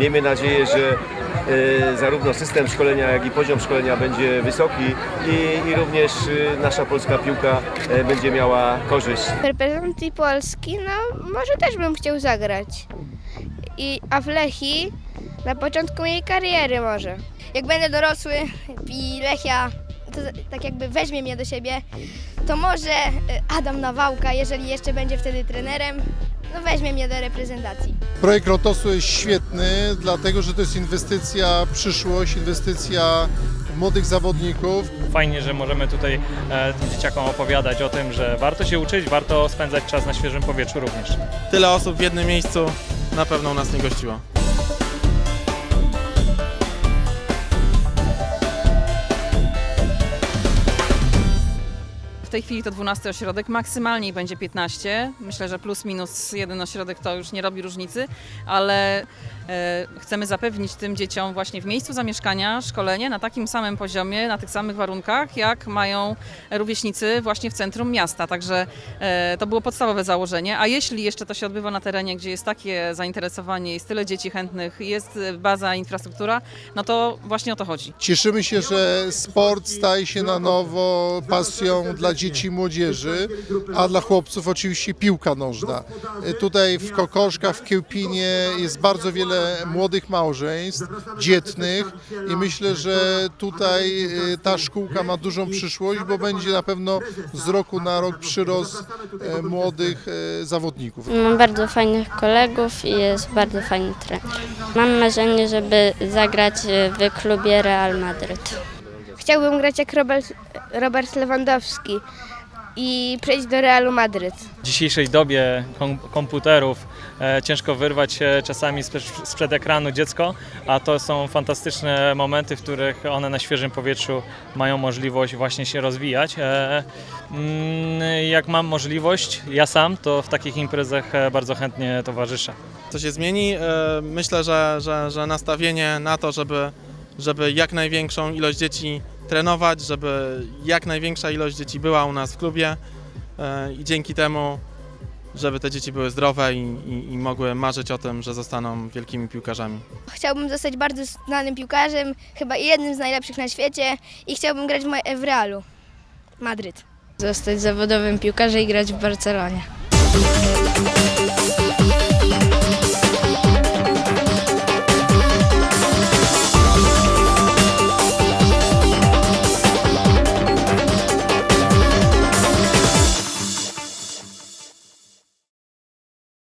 Miejmy nadzieję, że e, zarówno system szkolenia, jak i poziom szkolenia będzie wysoki i, i również e, nasza polska piłka e, będzie miała korzyść. W reprezentacji Polski, no może też bym chciał zagrać. I, a w Lechii na początku mojej kariery może. jak będę dorosły i Lechia to tak jakby weźmie mnie do siebie, to może Adam Nawałka, jeżeli jeszcze będzie wtedy trenerem, no weźmie mnie do reprezentacji. Projekt Lotosu jest świetny, dlatego że to jest inwestycja w przyszłość, inwestycja w młodych zawodników. Fajnie, że możemy tutaj e, tym dzieciakom opowiadać o tym, że warto się uczyć, warto spędzać czas na świeżym powietrzu również. Tyle osób w jednym miejscu na pewno u nas nie gościło. Tej chwili to 12 ośrodek, maksymalnie będzie 15. Myślę, że plus minus jeden ośrodek to już nie robi różnicy, ale e, chcemy zapewnić tym dzieciom właśnie w miejscu zamieszkania szkolenie na takim samym poziomie, na tych samych warunkach, jak mają rówieśnicy właśnie w centrum miasta. Także e, to było podstawowe założenie. A jeśli jeszcze to się odbywa na terenie, gdzie jest takie zainteresowanie, jest tyle dzieci chętnych, jest e, baza, infrastruktura, no to właśnie o to chodzi. Cieszymy się, że sport staje się na nowo pasją dla dzieci i młodzieży, a dla chłopców oczywiście piłka nożna. Tutaj w Kokoszkach, w Kiełpinie jest bardzo wiele młodych małżeństw, dzietnych i myślę, że tutaj e, ta szkółka ma dużą przyszłość, bo będzie na pewno z roku na rok przyrost e, młodych e, zawodników. Mam bardzo fajnych kolegów i jest bardzo fajny trener. Mam marzenie, żeby zagrać w klubie Real Madryt. Chciałbym grać jak Robert, Robert Lewandowski i przejść do Realu Madryt. W dzisiejszej dobie kom komputerów e, ciężko wyrwać się czasami spe- sprzed ekranu dziecko, a to są fantastyczne momenty, w których one na świeżym powietrzu mają możliwość właśnie się rozwijać. E, mm, jak mam możliwość, ja sam, to w takich imprezach e, bardzo chętnie towarzyszę. Co się zmieni? E, Myślę, że, że, że nastawienie na to, żeby, żeby jak największą ilość dzieci trenować, żeby jak największa ilość dzieci była u nas w klubie e, i dzięki temu, żeby te dzieci były zdrowe i, i, i mogły marzyć o tym, że zostaną wielkimi piłkarzami. Chciałbym zostać bardzo znanym piłkarzem, chyba jednym z najlepszych na świecie i chciałbym grać w, Realu Madryt. Zostać zawodowym piłkarzem i grać w Barcelonie.